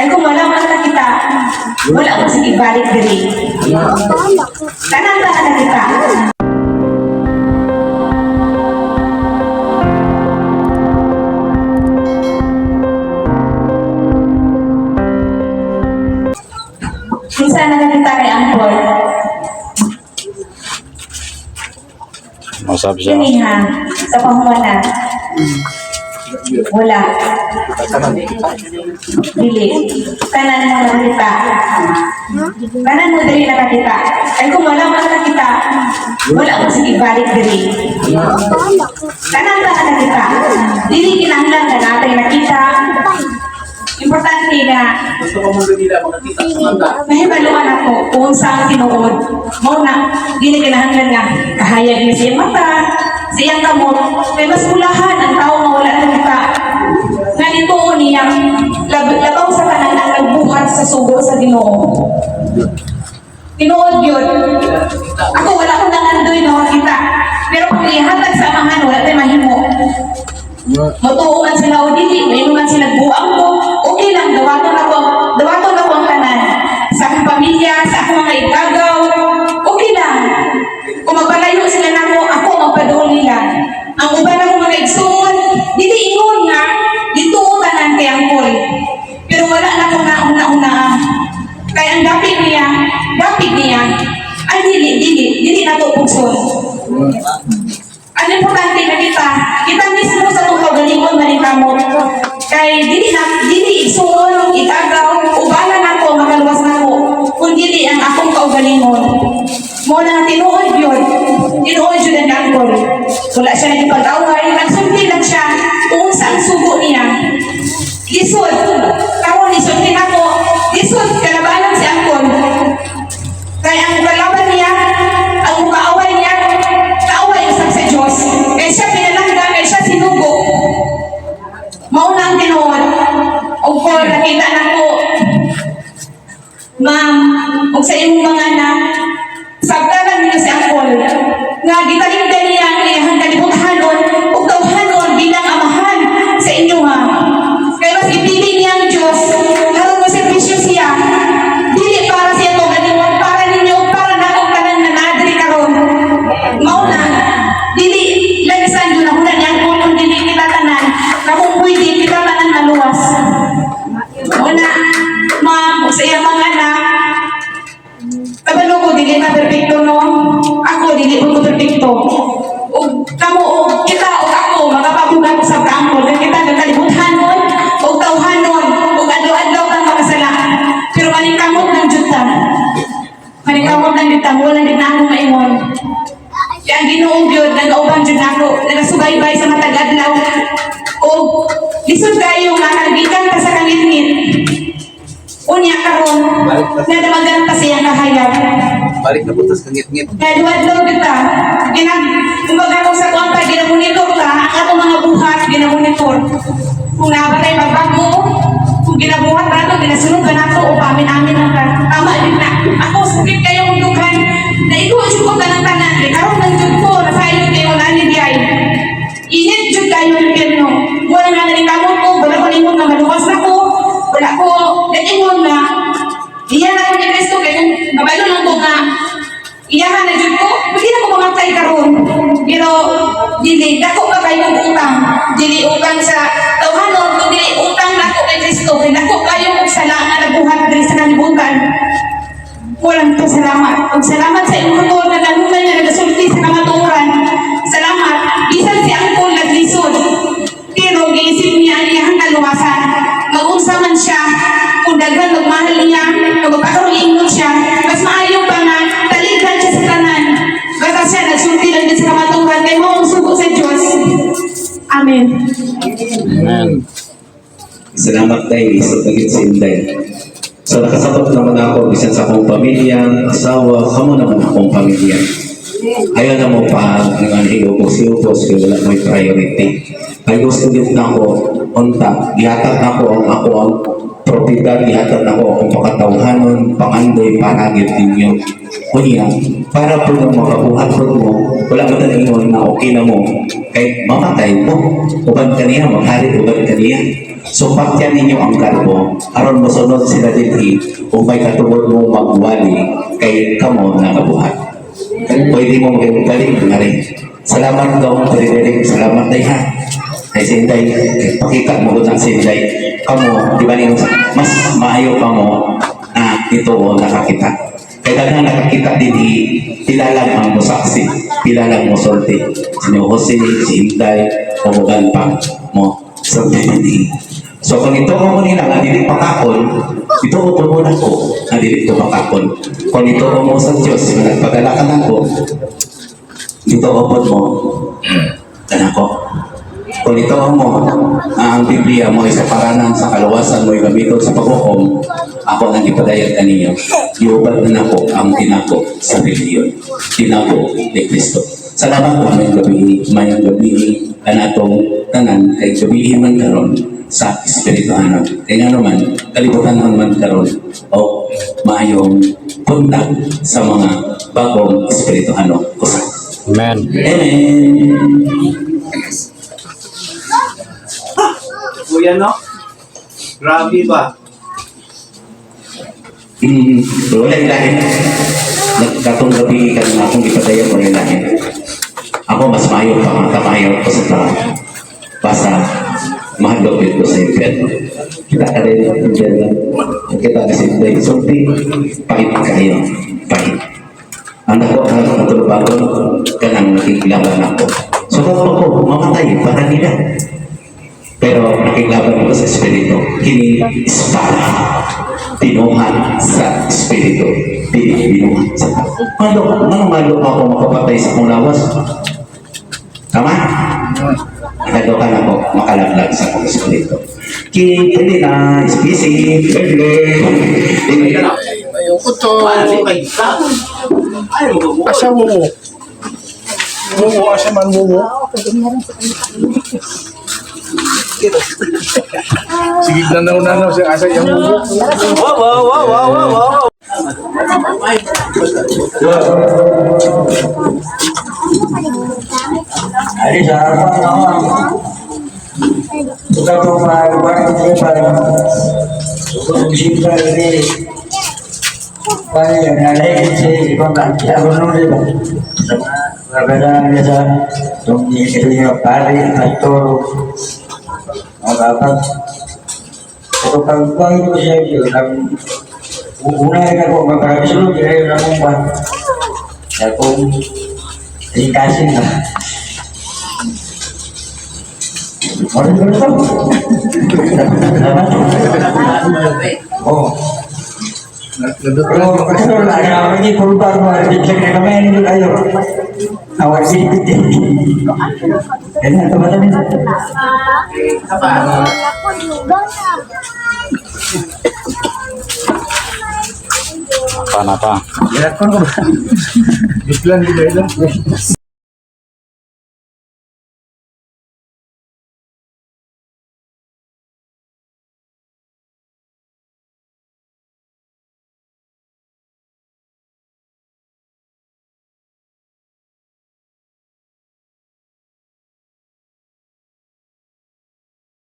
Ay kung wala man na kita, wala ko sige balik diri. Tanan ba na kita? Minsan na kita kay Angkor. Masabi siya. Kini ha, sa pahuwanan. Wala. Dili. Kanan mo na kita. Kanan mo diri na kita. Ay kung wala man na kita, wala ko sige balik diri. Kanan ba na kita? Dili kinahanglan na natin nakita. Importante na Gusto ko mong ganila makakita sa manda. nahibaluan ako kung saan tinuod. Mo na, dili kinahanglan nga kahayag ni siyang mata, siyang kamot, may mas ulahan ang tao nga wala ng mata. Nga dito niya, lab labaw sa kanan ang nagbuhat sa sugo sa Ginoo. Tinuod yun. Na to pugson. Ang importante na kita, mismo sa itong kagalingon manikamo. Kay dili na, dili igsuon, itagaw, ubalan ako, magaluwas na ako, kung dili ang akong kaugalingon. Mo na tinuod yun, tinuod yun ang angkol. Wala siya nagipag-away, Ma'am, og sa imong mga Manikamot ng juta, wala din na ako maingon. Kaya ang ginoong yun, nag-auban dyan ako, nagasubaybay sa matag adlaw. O, lisod kayo nga, nagikan ka sa kalitngit. Unya karon, nadamagan pa siya kahayag. Balik na putas kang ngit-ngit. Kaya duwadlaw kita, ginag, kumbaga kung sa kuwanta, ginamonitor ka, ang atong mga buhat, ginamonitor. Kung nabatay magbago, kung ginabuhat na ito, ginasunod ka na ito, o pamin-amin lang dili dako pa kayo ng utang. Dili utang sa tawhanon, kundi utang na ako kay Kristo. Kay dako kayo og sala nga nabuhat diri sa kalibutan. Walang to salamat. Ug salamat sa Amen. Amen. Salamat dahil sa pagit sa Inday. So nakasabot naman ako, bisan sa akong pamilya, asawa, kamo naman akong pamilya. Ayaw na mo pa ng anhigopos-higopos kaya wala may priority. Ay gusto din na ako, unta, gihatag na ako ang ako ang propiedad, gihatag na ako ang pakatawhanon, pangandoy, paragit ninyo. Kunya, para po nang makabuhat po mo, wala mo na ingon na okay na mo, kay mamatay mo, uban kaniya, maghalit uban kaniya. So pakyan ninyo ang garbo, aron mosunod sila dinhi o may katungod mo magwali kay kamo nakabuhat. Pwede mo galing nga rin. Salamat daw, Salamat day ha. Ay Sinday, pakita mo ko ng Sinday. Kamo, di ba niyo, mas maayo ka mo na ito o nakakita. Kaya na nakakita din i, pila lang ang musaksi, pila lang mo sorte. Si Jose, si Inday, o mugan pa mo din i. So kung ito mo nila nga dili pakakon, ito ko po muna ko nga dili ito pakakon. Kung ito mo sa Diyos, nga nagpadala ka na ko, dito upod mo, Tanan ko. Kung ito mo, ang Biblia mo ay sa paranan sa kaluwasan mo gamiton sa paghukom, ako nang ipadayag kaninyo. Iubad na nako ang tinako sa reliyon. Tinako ni Kristo. Salamat po mayong gabi mayong gabi kanatong tanan, kay gabi man karon sa Espiritu Ano. Kaya nga naman, kalibutan naman karon o mayong punta sa mga bagong Espiritu Ano. Kusa. Amen. Amen. Kuya, no? Grabe ba? Hmm, wala ilahin. Nagkatong gabi ka na akong ipadaya mo ilahin. Ako mas mayo pa nga kamayo ko sa tao. Basta mahadlok yun ko sa impyerno. Kita ka rin ang impyerno. Kita kasi dahil sulti, pahit kayo. Pahit. Ang ako ang katulubagon, kanang nakikilala ako. So ako, mamatay para nila. Pero nakiklaban ko sa Espiritu. Kini espada. Tinuhan sa Espiritu. Dili binuhan sa tao. Malo, ano malo ako makapatay sa kong lawas? Tama? Nakado ka na ako makalaglag sa kong Espiritu. Kini, pwede na, pwede. Dili Kuya, no? Ayoko to. Ayaw mo mo mo? Mumu, asa man mo mo? Sige na na na na siya asa yung mumu. Wow, wow, wow, wow, wow, wow. Ari sa magawa ng parang kung simple ini Paano yun? Nalay kasi ibang kantya ko nung diba? Sa mga kabalaan niya sa itong ito yung pari, pastor, kapag. Pero pag buhay ko siya yun, ang uunay na ko, magpapisulo, kaya yun ang umban. Kaya kung tingkasin na. Orang dulu tahu. Oh. Kalau betul ada lagi kurban dicek rekomen ayo. Awak sih Ini teman-teman. Pa na pa. Ya kan. Islan di dahil.